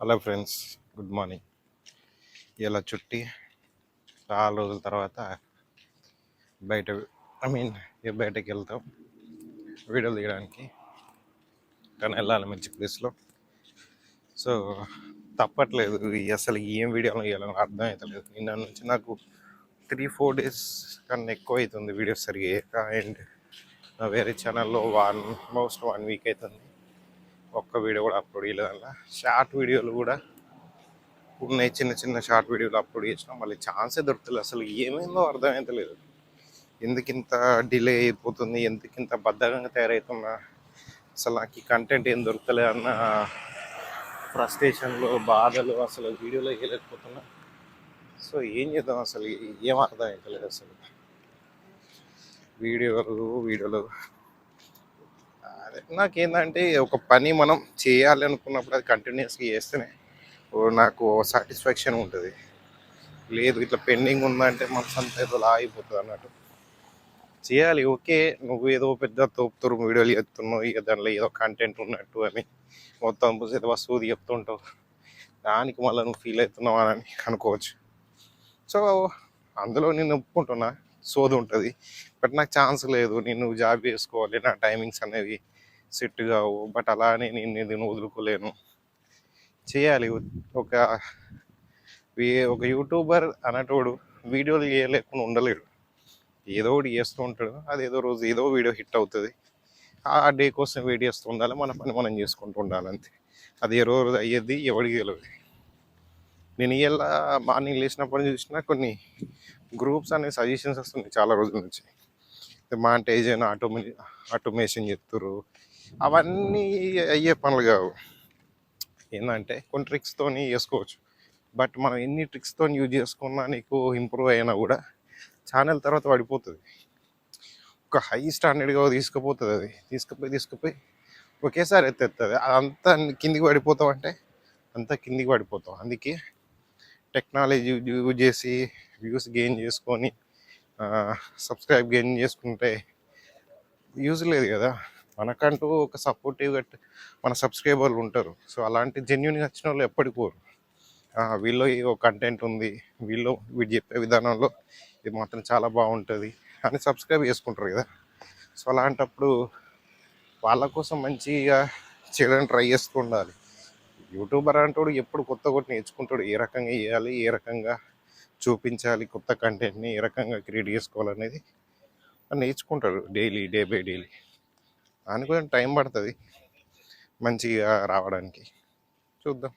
Hello friends good morning. ఇలా చుట్టి చాలా రోజుల తర్వాత బయట ఐ మీన్ బయటకు వెళ్తాం. వీడియోలు తీయడానికి కానీ వెళ్ళాలి మంచి ప్లేస్లో. సో తప్పట్లేదు అసలు ఏం వీడియోలు వేయాలని అర్థం అవుతలేదు నిన్న నుంచి నాకు త్రీ ఫోర్ డేస్ కన్నా ఎక్కువ అవుతుంది వీడియోస్ సరిగా. అండ్ నా వేరే ఛానల్లో వన్ మోస్ట్ వన్ వీక్ అవుతుంది. ఒక్క వీడియో కూడా అప్లోడ్ చేయలేదల్లా షార్ట్ వీడియోలు కూడా ఉన్నాయి. చిన్న చిన్న షార్ట్ వీడియోలు అప్లోడ్ చేసినా మళ్ళీ ఛాన్సే దొరకలేదు అసలు ఏమైందో అర్థమైతలేదు లేదు. ఇంత డిలే అయిపోతుంది? ఎందుకింత బద్ధకంగా తయారవుతున్నా? అసలు నాకు ఈ కంటెంట్ ఏం దొరకలేదు అన్న ఫ్రస్ట్రేషన్లో బాధలు అసలు వీడియోలో వేయలేకపోతున్నా. సో ఏం చేద్దాం అసలు? ఏం అర్థం అవుతలేదు అసలు. వీడియోలు వీడియోలు నాకేంటంటే ఒక పని మనం చేయాలి అనుకున్నప్పుడు అది కంటిన్యూస్గా చేస్తేనే ఓ నాకు సాటిస్ఫాక్షన్ ఉంటుంది. లేదు ఇట్లా పెండింగ్ ఉందంటే మనసు అంతా ఏదో ఆగిపోతుంది అన్నట్టు. చేయాలి ఓకే నువ్వు ఏదో పెద్ద తోపుతురు వీడియోలు చెప్తున్నావు ఇక దాంట్లో ఏదో కంటెంట్ ఉన్నట్టు అని మొత్తం ఏదో వస్తువు చెప్తుంటావు. దానికి మళ్ళీ నువ్వు ఫీల్ అవుతున్నావు అని అనుకోవచ్చు. సో అందులో నేను ఒప్పుకుంటున్నా సోది ఉంటుంది. బట్ నాకు ఛాన్స్ లేదు నేను జాబ్ చేసుకోవాలి నా టైమింగ్స్ అనేవి సెట్ కావు. బట్ అలా నేను నేను వదులుకోలేను. చేయాలి. ఒక ఒక యూట్యూబర్ అనటోడు వీడియోలు చేయలేకుండా ఉండలేడు. ఏదో ఒకటి చేస్తూ ఉంటాడు. అది ఏదో రోజు ఏదో వీడియో హిట్ అవుతుంది. ఆ డే కోసం వెయిట్ చేస్తూ ఉండాలి. మన పని మనం చేసుకుంటూ ఉండాలి అంతే. అది ఏ రోజు అయ్యేది ఎవరికి తెలియదు నేను ఇలా మార్నింగ్ లేచినప్పటి నుంచి చూసినా కొన్ని గ్రూప్స్ అనే సజెషన్స్ వస్తున్నాయి చాలా రోజుల నుంచి. మాంటేజ్ అయినా ఆటోమే ఆటోమేషన్ చెప్తారు అవన్నీ అయ్యే పనులు కావు. ఏంటంటే కొన్ని ట్రిక్స్తోని చేసుకోవచ్చు. బట్ మనం ఎన్ని ట్రిక్స్తో యూజ్ చేసుకున్నా నీకు ఇంప్రూవ్ అయినా కూడా ఛానల్ తర్వాత పడిపోతుంది. ఒక హై స్టాండర్డ్గా తీసుకుపోతుంది అది. తీసుకుపోయి తీసుకుపోయి ఒకేసారి ఎత్తేస్తుంది అదంతా కిందికి పడిపోతాం అంటే అంతా కిందికి పడిపోతాం అందుకే టెక్నాలజీ యూజ్ చేసి వ్యూస్ గెయిన్ చేసుకొని సబ్స్క్రైబ్ గెయిన్ చేసుకుంటే యూజ్ లేదు కదా. మనకంటూ ఒక సపోర్టివ్గా మన సబ్స్క్రైబర్లు ఉంటారు. సో అలాంటి జెన్యున్గా వచ్చిన వాళ్ళు ఎప్పటికి పోరు. వీళ్ళు ఏదో కంటెంట్ ఉంది వీళ్ళు వీడు చెప్పే విధానంలో ఇది మాత్రం చాలా బాగుంటుంది అని సబ్స్క్రైబ్ చేసుకుంటారు కదా. సో అలాంటప్పుడు వాళ్ళ కోసం మంచిగా చేయడానికి ట్రై చేస్తూ ఉండాలి. యూట్యూబర్ అంటాడు ఎప్పుడు కొత్త కొత్త నేర్చుకుంటాడు. ఏ రకంగా చేయాలి ఏ రకంగా చూపించాలి కొత్త కంటెంట్ని ఏ రకంగా క్రియేట్ చేసుకోవాలనేది నేర్చుకుంటాడు డైలీ డే బై డైలీ. దానికి కొంచెం టైం పడుతుంది. మంచిగా రావడానికి. చూద్దాం.